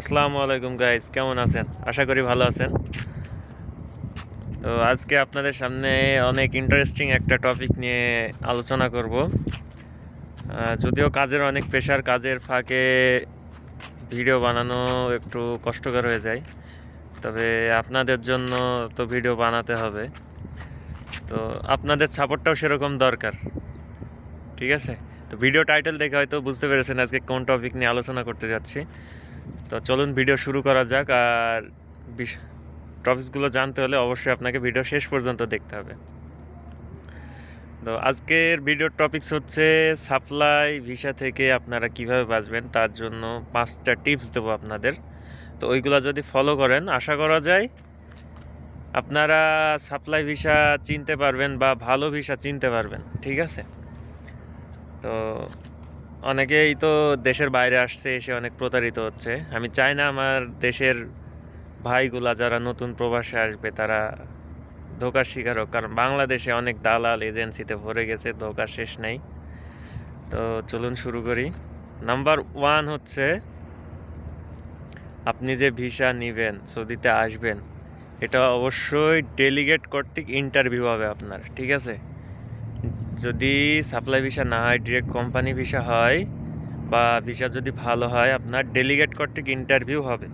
আসসালামু আলাইকুম গাইজ কেমন আছেন? আশা করি ভালো আছেন। তো আজকে আপনাদের সামনে অনেক ইন্টারেস্টিং একটা টপিক নিয়ে আলোচনা করব। যদিও কাজের অনেক প্রেশার কাজের ফাঁকে ভিডিও বানানো একটু কষ্টকর হয়ে যায়। তবে আপনাদের জন্য তো ভিডিও বানাতে হবে। তো আপনাদের সাপোর্টটাও সেরকম দরকার। ঠিক আছে? তো ভিডিও টাইটেল দেখে হয়তো বুঝতে পেরেছেন আজকে কোন টপিক নিয়ে আলোচনা করতে যাচ্ছি। তো চলুন ভিডিও শুরু করা যাক, আর টপিকসগুলো জানতে হলে অবশ্যই আপনাকে ভিডিও শেষ পর্যন্ত দেখতে হবে। তো আজকের ভিডিওর টপিকস হচ্ছে সাপ্লাই ভিসা থেকে আপনারা কীভাবে বাঁচবেন, তার জন্য পাঁচটা টিপস দেবো আপনাদের। তো ওইগুলো যদি ফলো করেন, আশা করা যায় আপনারা সাপ্লাই ভিসা চিনতে পারবেন বা ভালো ভিসা চিনতে পারবেন, ঠিক আছে? তো অনেকেই তো দেশের বাইরে আসছে, এসে অনেক প্রতারিত হচ্ছে। আমি চাই না আমার দেশের ভাইগুলা যারা নতুন প্রবাসে আসবে, তারা ধোকার শিকার হোক। কারণ বাংলাদেশে অনেক দালাল এজেন্সিতে ভরে গেছে ধোকা শেষ নেই। তো চলুন শুরু করি। নাম্বার ওয়ান হচ্ছে, আপনি যে ভিসা নেবেন, সৌদিতে আসবেন, এটা অবশ্যই ডেলিগেট কর্তৃক ইন্টারভিউ হবে আপনার, ঠিক আছে? যদি সাপ্লাই ভিসা না হয় ডিরেক্ট কোম্পানি ভিসা হয় বা ভিসা যদি ভালো হয়, আপনার ডেলিগেট কর্তৃক ইন্টারভিউ হবে।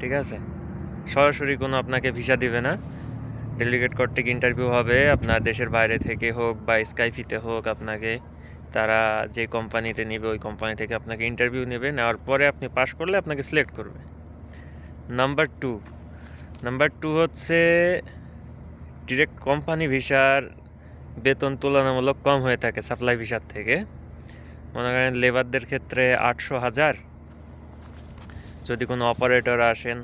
ঠিক আছে? সরাসরি কোনো আপনাকে ভিসা দিবে না। ডেলিগেট কর্তৃক ইন্টারভিউ হবে, আপনার দেশের বাইরে থেকে হোক বা স্কাইফিতে হোক আপনাকে, তারা যে কোম্পানিতে নেবে, ওই কোম্পানি থেকে আপনাকে ইন্টারভিউ নেবে, নেওয়ার পরে আপনি পাশ করলে আপনাকে সিলেক্ট করবে। নাম্বার টু নাম্বার টু হচ্ছে ডিরেক্ট কোম্পানি ভিসার বেতন তুলনামূলক কম হয়ে থাকে সাপ্লাই ভিসার থেকে। মনে করেন লেবারদের ক্ষেত্রে আটশো হাজার যদি কোনো অপারেটর আসেন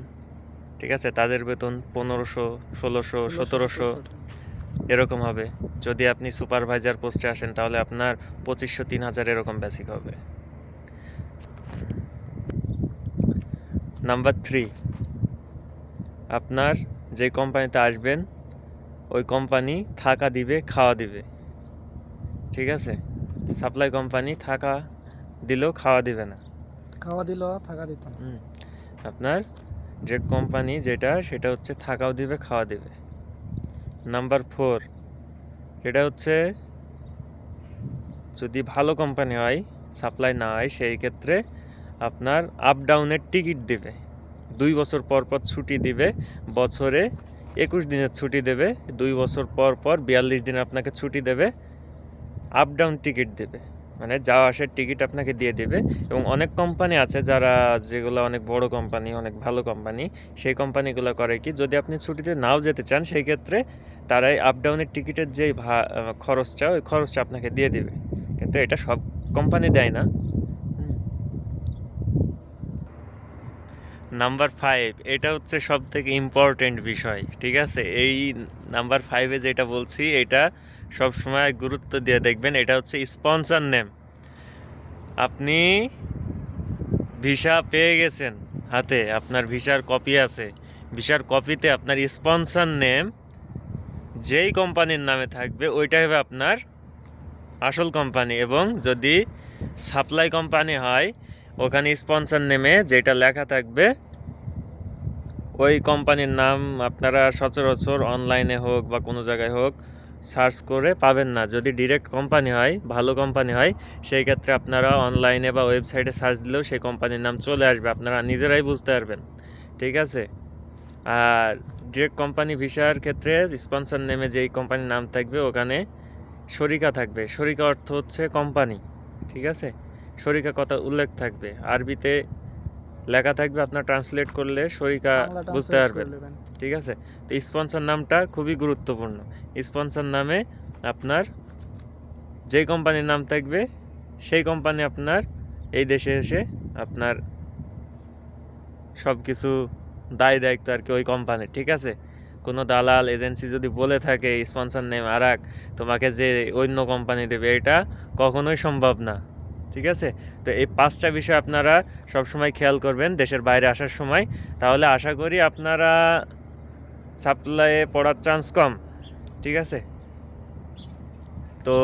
ঠিক আছে তাদের বেতন পনেরোশো ষোলোশো সতেরোশো এরকম হবে। যদি আপনি সুপারভাইজার পোস্টে আসেন তাহলে আপনার পঁচিশশো তিন হাজার এরকম বেসিক হবে। নাম্বার থ্রি আপনার যে কোম্পানিতে আসবেন ওই কোম্পানি থাকা দিবে খাওয়া দিবে। ঠিক আছে? সাপ্লাই কোম্পানি থাকা দিলেও খাওয়া দিবে না। খাওয়া দিল থাকা দিত না। আপনার যে কোম্পানি যেটা সেটা হচ্ছে থাকাও দিবে খাওয়া দিবে। নাম্বার ফোর এটা হচ্ছে যদি ভালো কোম্পানি হয় সাপ্লাই না হয় সেই ক্ষেত্রে আপনার আপ ডাউনের টিকিট দিবে। দুই বছর পর পর ছুটি দিবে বছরে একুশ দিনের ছুটি দেবে, দুই বছর পর পর বিয়াল্লিশ দিন আপনাকে ছুটি দেবে আপ ডাউন টিকিট দেবে। মানে যাওয়া আসার টিকিট আপনাকে দিয়ে দেবে এবং অনেক কোম্পানি আছে যারা যেগুলো অনেক বড় কোম্পানি অনেক ভালো কোম্পানি সেই কোম্পানিগুলো করে কি যদি আপনি ছুটিতে নাও যেতে চান, সেই ক্ষেত্রে তারাই আপ ডাউনের টিকিটের যে খরচটা, ওই খরচটা আপনাকে দিয়ে দেবে। কিন্তু এটা সব কোম্পানি দেয় না। নাম্বার ফাইভ এটা হচ্ছে সব থেকে ইম্পর্টেন্ট বিষয়, ঠিক আছে? এই নাম্বার ফাইভে যেটা বলছি, এটা সব সময় গুরুত্ব দিয়ে দেখবেন, এটা হচ্ছে স্পন্সর নেম আপনি ভিসা পেয়ে গেছেন হাতে, আপনার ভিসার কপি আছে। ভিসার কপিতে আপনার স্পন্সর নেম যেই কোম্পানির নামে থাকবে ওইটাই হবে আপনার আসল কোম্পানি এবং যদি সাপ্লাই কোম্পানি হয় ওখানে স্পন্সর নেমে যেটা লেখা থাকবে, ওই কোম্পানির নাম আপনারা সচরাচর অনলাইনে হোক বা কোনো জায়গায় হোক সার্চ করে পাবেন না। যদি ডিরেক্ট কোম্পানি হয়, ভালো কোম্পানি হয়, সেই ক্ষেত্রে আপনারা অনলাইনে বা ওয়েবসাইটে সার্চ দিলেও সেই কোম্পানির নাম চলে আসবে। আপনারা নিজেরাই বুঝতে পারবেন। ঠিক আছে? আর ডিরেক্ট কোম্পানি ভিসার ক্ষেত্রে স্পন্সর নেমে যেই কোম্পানির নাম থাকবে, ওখানে শরিকা থাকবে। শরিকা অর্থ হচ্ছে কোম্পানি ঠিক আছে? শরিকা কথা উল্লেখ থাকবে। আরবিতে লেখা থাকবে আপনার ট্রান্সলেট করলে শরিকা বুঝতে পারবেন। ঠিক আছে? তো স্পন্সর নামটা খুবই গুরুত্বপূর্ণ। স্পন্সর নামে আপনার যে কোম্পানির নাম থাকবে সেই কোম্পানি আপনার এই দেশে এসে আপনার সব কিছু দায় দায়িত্ব আর কি ওই কোম্পানির ঠিক আছে? কোনো দালাল এজেন্সি যদি বলে থাকে স্পন্সর নেম আর তোমাকে যে অন্য কোম্পানি দেবে এটা কখনোই সম্ভব না। ঠিক আছে? তো এই পাঁচটা বিষয় আপনারা সবসময় খেয়াল করবেন দেশের বাইরে আসার সময়। তাহলে আশা করি আপনারা সাপ্লাইয়ে পড়ার চান্স কম ঠিক আছে? তো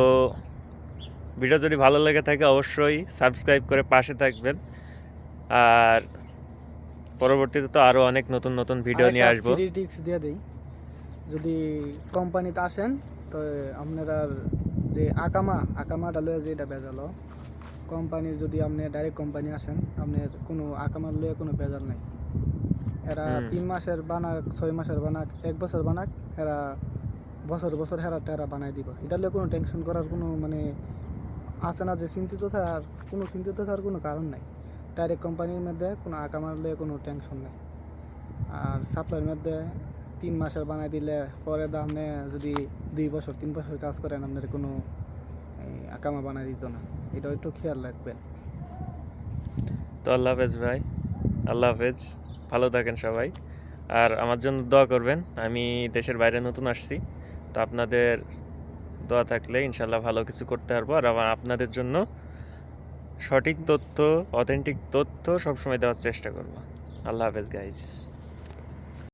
ভিডিও যদি ভালো লেগে থাকে অবশ্যই সাবস্ক্রাইব করে পাশে থাকবেন। আর পরবর্তীতে তো আরও অনেক নতুন নতুন ভিডিও নিয়ে আসব। টিক্স দিয়ে দেই। যদি কোম্পানিতে আসেন তো আপনারা যে আকামা আকামাটা লয়ে যে এটা বেজালো। কোম্পানির যদি আপনি ডাইরেক্ট কোম্পানি আসেন আপনার কোনো আকামার লয়ে কোনো বেজাল নাই। এরা তিন মাসের বানাক ছয় মাসের বানাক এক বছর বানাক এরা বছর বছর হেরা টেরা বানাই দিব। এটা লয়ে কোনো টেনশন করার কোনো মানে আছে না যে চিন্তিত থাকার কোনো চিন্তিত থাকার কোনো কারণ নাই। ডাইরেক্ট কোম্পানির মধ্যে কোনো আকামার লয়ে কোনো টেনশন নাই। আর সাপ্লাইয়ের মধ্যে তিন মাসের বানাই দিলে পরে দাম নেয় যদি দুই বছর তিন বছর কাজ করেন আপনার কোনো এই, আকামা বানাই দিত না। এটা একটু খেয়াল রাখবেন। তো আল্লাহ হাফেজ ভাই, আল্লাহ হাফেজ, ভালো থাকেন সবাই। আর আমার জন্য দোয়া করবেন, আমি দেশের বাইরে নতুন আসছি, তো আপনাদের দোয়া থাকলে ইনশাল্লাহ ভালো কিছু করতে পারব। আর আমার আপনাদের জন্য সঠিক তথ্য অথেন্টিক তথ্য সবসময় দেওয়ার চেষ্টা করব। আল্লাহ হাফেজ গাইজ